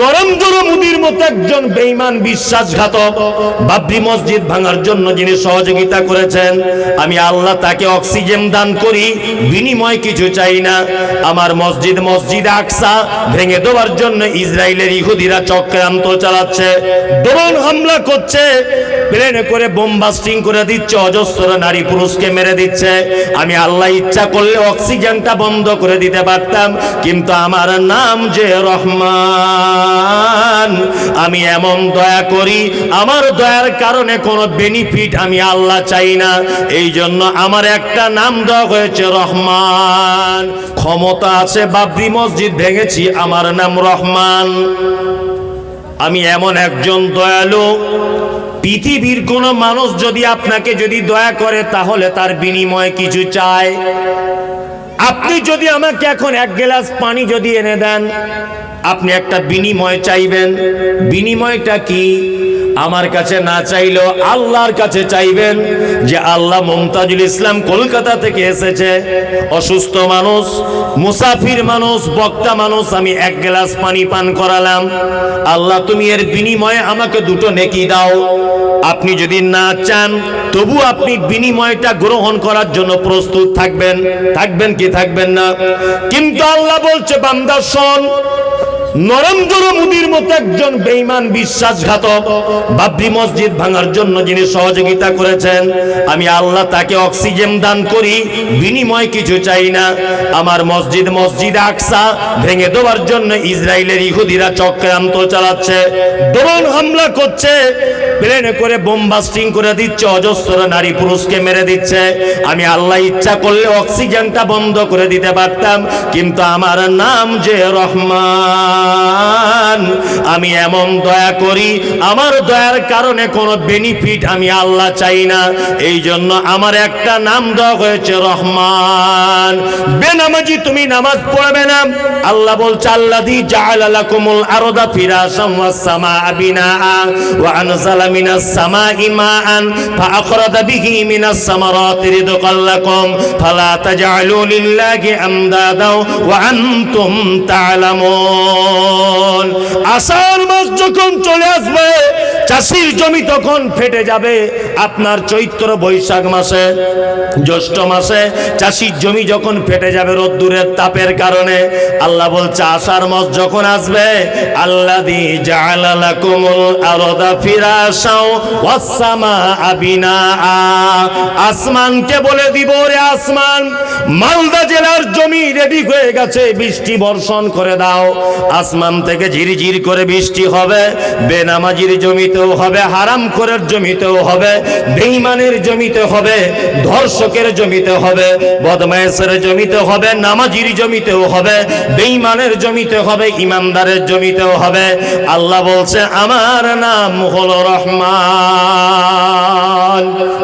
নরেন্দ্র মোদীর মতো একজন বেঈমান বিশ্বাসঘাতক বাবরি মসজিদ ভাঙার জন্য যিনি সহযোগিতা করেছেন, আমি আল্লাহ তাকে অক্সিজেন দান করি, বিনিময় কিছু চাই না। আমার মসজিদ মসজিদ আকসা ভেঙে দেওয়ার জন্য ইসরায়েলের ইহুদিরা চক্রান্ত চালাচ্ছে, ড্রোন হামলা করছে প্লেনে করে বোমবাস্টিং করে দিচ্ছে, অজস্র নারী পুরুষকে মেরে দিচ্ছে। আমি আল্লাহ ইচ্ছা করলে অক্সিজেনটা বন্ধ করে দিতে পারতাম, কিন্তু আমার নাম যে রহমান, আমি এমন দয়া করি, আমার দয়ার কারণে কোনো বেনিফিট আমি আল্লাহ চাই না। এই জন্য আমার একটা নাম দেওয়া হয়েছে রহমান। ক্ষমতা আছে, বাবরি মসজিদ ভেঙেছি, আমার নাম রহমান। আমি এমন একজন দয়ালু পৃথিবীর কোনো মানুষ যদি আপনাকে যদি দয়া করে, তাহলে তার বিনিময়ে কিছু চায়। আপনি যদি আমাকে এখন এক গ্লাস পানি যদি এনে দেন, আপনি একটা বিনিময় চাইবেন। বিনিময়টা কি? আমার কাছে না চাইলেও আল্লাহর কাছে চাইবেন যে আল্লাহ মমতাজুল ইসলাম কলকাতা থেকে এসেছে। অসুস্থ মানুষ, মুসাফির মানুষ, বক্তা মানুষ, আমি এক গ্লাস পানি পান করালাম। আল্লাহ তুমি এর বিনিময়ে আমাকে দুটো নেকি দাও। আপনি যদি না চান, তবু আপনি বিনিময়টা গ্রহণ করার জন্য প্রস্তুত থাকবেন। থাকবেন কি থাকবেন না? কিন্তু আল্লাহ বলছে, বান্দা শোন নরেন্দ্র মোদীর মতো একজন বেঈমান বিশ্বাসঘাতক বাবরি মসজিদ ভাঙার জন্য যিনি সহযোগিতা করেছেন, আমি আল্লাহ তাকে অক্সিজেন দান করি, বিনিময় কিছু চাই না। আমার মসজিদ মসজিদ আকসা ভেঙে দেওয়ার জন্য ইসরায়েলের ইহুদিরা চক্রান্ত চালাচ্ছে, ড্রোন হামলা করছে প্লেনে করে বোমবাস্টিং করে দিচ্ছে, অজস্র নারী পুরুষকে মেরে দিচ্ছে। আমি আল্লাহ ইচ্ছা করলে অক্সিজেনটা বন্ধ করে দিতে পারতাম, কিন্তু আমার নাম যে রহমান, আমি এমন দয়া করি, আমার দয়ার কারণে কোনো বেনিফিট আমি আল্লাহ চাই না। এই জন্য আমার একটা নাম দেওয়া হয়েছে রহমান। বেনামাজি তুমি নামাজ পড়বে না। আল্লাহ বলছে, আল্লাহ দি জাআলাকুমুল আরদা ফিরাশাম ওয়াস সামাআ বিনাআ ওয়া আনজালা মিনাস সামাই মাআন ফাআখরাজা বিহি মিনাস সামারাতি রিদকাল লাকুম, ফালা তাজআলু লিল্লাহি আমদাদা ওয়া আনতুম তা'লামুন আষাঢ় মাস যখন চলে আসবে চাষির জমি তখন ফেটে যাবে। আপনার চৈত্র বৈশাখ মাসে, জ্যৈষ্ঠ মাসে চাষির জমি যখন ফেটে যাবে রোদ্দুরের তাপের কারণে, আল্লাহ বলছে, আষাঢ় মাস যখন আসবে আল্লাহ দি জালালাকুমুল আরদা ফিরাশাও ওয়াসসামা আবিনা আসমানকে বলে দিব রে আসমান, মালদা জেলার জমি রেডি হয়ে গেছে, বৃষ্টি বর্ষণ করে দাও। আসমান থেকে ঝিরিঝির করে বৃষ্টি হবে, বেনামাজির জমিতেও হবে, হারাম করের জমিতেও হবে, বেঈমানের জমিতে হবে, ধর্ষকের জমিতে হবে, বদমায়েশের জমিতে হবে, নামাজির জমিতেও হবে, বেঈমানের জমিতে হবে ইমানদারের জমিতেও হবে। আল্লাহ বলছে, আমার নাম হলো রহমান।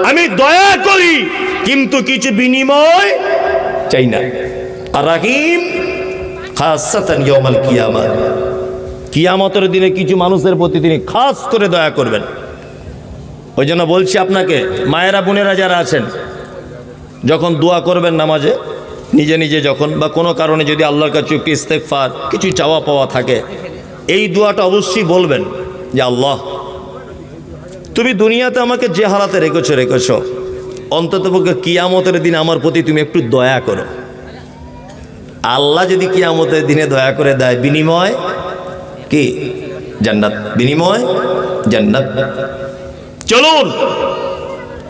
আমি দয়া করি, কিন্তু কিছু বিনিময় চাই না। আর রাহিম, খাসাতান ইয়াউমাল কিয়ামা কিয়ামতের দিনে কিছু মানুষের প্রতি তিনি খাস করে দয়া করবেন। ওই জন্য বলছি আপনাকে, মায়েরা, বোনেরা যারা আছেন, যখন দোয়া করবেন নামাজে, নিজে নিজে যখন বা কোনো কারণে যদি আল্লাহর কাছে একটু ইস্তেকফার কিছু চাওয়া পাওয়া থাকে, এই দোয়াটা অবশ্যই বলবেন যে আল্লাহ, তুমি দুনিয়াতে আমাকে যে হালাতে রেখেছো রেখেছো, অন্তত পক্ষে কিয়ামতের দিন আমার প্রতি তুমি একটু দয়া করো। আল্লাহ যদি কিয়ামতের দিনে দয়া করে দেয় বিনিময় কি? জান্নাত বিনিময়, জান্নাত। চলুন।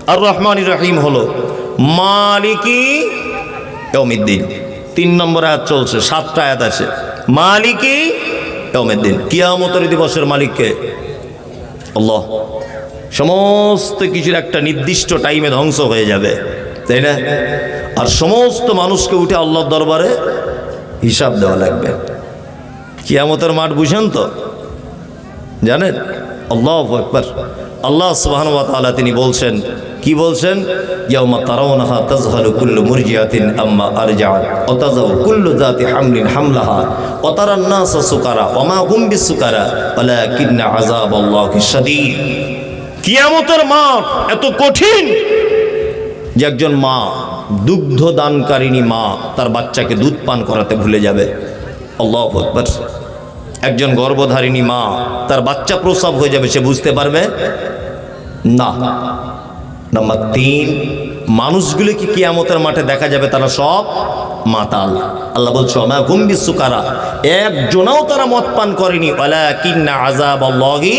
আর রহমান রহিম হলো মালিকি ইয়মিদ্দিন তিন নম্বর আয়াত চলছে, সাতটা আয়াত আছে। মালিকি ইয়মিদ্দিন কিয়ামতের দিবসের মালিককে। আল্লাহ, সমস্ত কিছুর একটা নির্দিষ্ট টাইমে ধ্বংস হয়ে যাবে, তাই না? আর সমস্ত মানুষকে উঠে আল্লাহর দরবারে হিসাব দেওয়া লাগবে। কিয়ামতের মাঠ বুঝেন তো? জানেন? আল্লাহ একবার আল্লাহ সুবহান ওয়া তাআলা তিনি বলছেন, কি বলছেন? মুরজিআতিন আম্মা হামলিন হামলাহা সুকারা মাঠ এত কঠিন যে একজন মা দুগ্ধ দানকারিণী মা, তার বাচ্চাকে দুধ পান করাতে ভুলে যাবে। আল্লাহ আকবার। একজন গর্ভধারিণী মা, তার বাচ্চা প্রসব হয়ে যাবে, সে বুঝতে পারবে? না। নাম্বার তিন, মানুষগুলো কি কিয়ামতের মাঠে দেখা যাবে তারা সব মাতাল? আল্লাহ বলছো মা গুম্বি সুকারা একজনাও তারা মদ পান করেনি। ওয়ালা কিন্না আজাব আল্লাহি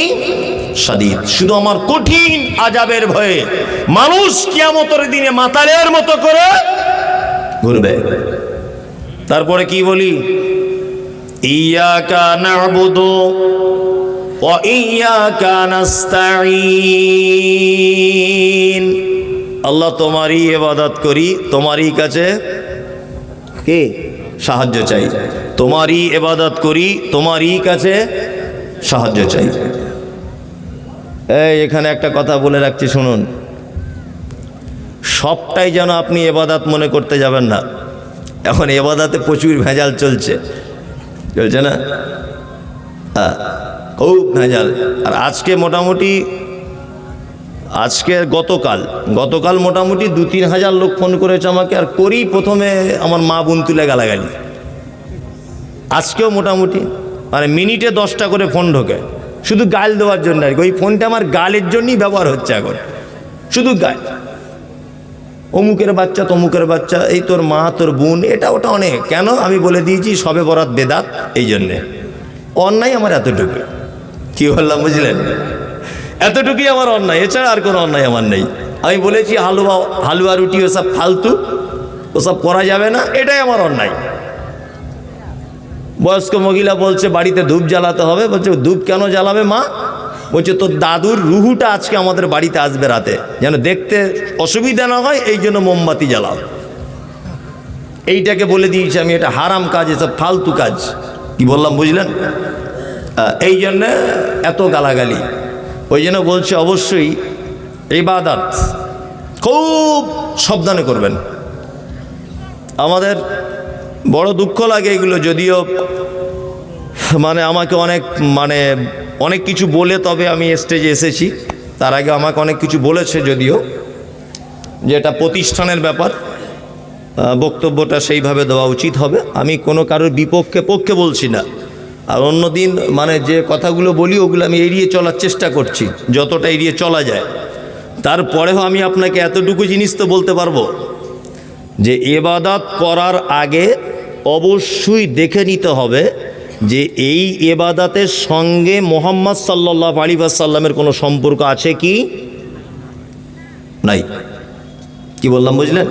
সাদিদ শুধু আমার কঠিন আজাবের ভয়ে মানুষ কিয়ামতের দিনে মাতালের মতো করে ঘুরবে। তারপরে কি বলি? আল্লাহ তোমারই এবাদত করি, তোমারই কাছে কে? সাহায্য চাই। তোমারই এবাদত করি, তোমারই কাছে সাহায্য চাই। এই, এখানে একটা কথা বলে রাখছি, শুনুন। সবটাই যেন আপনি এবাদাত মনে করতে যাবেন না। এখন এবাদাতে প্রচুর ভেজাল চলছে। চলছে না? খুব ভেজাল। আর আজকে মোটামুটি, আজকে গতকাল গতকাল মোটামুটি দু তিন হাজার লোক ফোন করেছে আমাকে, আর করি প্রথমে আমার মা বোন তুলে গালাগালি। আজকেও মোটামুটি মানে মিনিটে দশটা করে ফোন ঢোকে। শুধু গাল দেওয়ার জন্য আর কি। ওই ফোনটা আমার গালের জন্যই ব্যবহার হচ্ছে এখন। শুধু গাল। অমুকের বাচ্চা, তমুকের বাচ্চা, এই তোর মা, তোর বোন, এটা ওটা অনেক। কেন? আমি বলে দিয়েছি, সবে বরাত বেদাত, এই জন্যে। অন্যায় আমার এতটুকু। কি বললাম, বুঝলেন? এতটুকুই আমার অন্যায়। এছাড়া আর কোনো অন্যায় আমার নেই। আমি বলেছি, হালুয়া হালুয়া, রুটি, ওসব ফালতু। ওসব করা যাবে না, এটাই আমার অন্যায়। বয়স্ক মহিলা বলছে, বাড়িতে ধূপ জ্বালাতে হবে। বলছে, ধূপ কেন জ্বালাবে মা? বলছে, তোর দাদুর রুহুটা আজকে আমাদের বাড়িতে আসবে রাতে। যেন দেখতে অসুবিধা না হয়, এই জন্য মোমবাতি জ্বালাও। এইটাকে বলে দিয়েছি, আমি এটা হারাম কাজ এসব ফালতু কাজ। কি বললাম, বুঝলেন? এই জন্যে এত গালাগালি। ওই জন্য বলছে, অবশ্যই ইবাদাত খুব সাবধানে করবেন। আমাদের বড় দুঃখ লাগে এগুলো, যদিও মানে আমাকে অনেক মানে অনেক কিছু বলে তবে আমি স্টেজে এসেছি। তার আগে আমাকে অনেক কিছু বলেছে যদিও, যে এটা প্রতিষ্ঠানের ব্যাপার বক্তব্যটা সেইভাবে দেওয়া উচিত হবে। আমি কোনো কারোর বিপক্ষে পক্ষে বলছি না। আর অন্যদিন মানে যে কথাগুলো বলি, ওগুলো আমি এড়িয়ে চলার চেষ্টা করছি, যতটা এড়িয়ে চলা যায়। তারপরেও আমি আপনাকে এতটুকু জিনিস তো বলতে পারব, যে এবাদাত করার আগে অবশ্যই দেখে নিতে হবে যে এই এবাদাতের সঙ্গে মোহাম্মদ সাল্লাহ আলী সাল্লামের কোনো সম্পর্ক আছে কি? নাই। কি বললাম, বুঝলেন?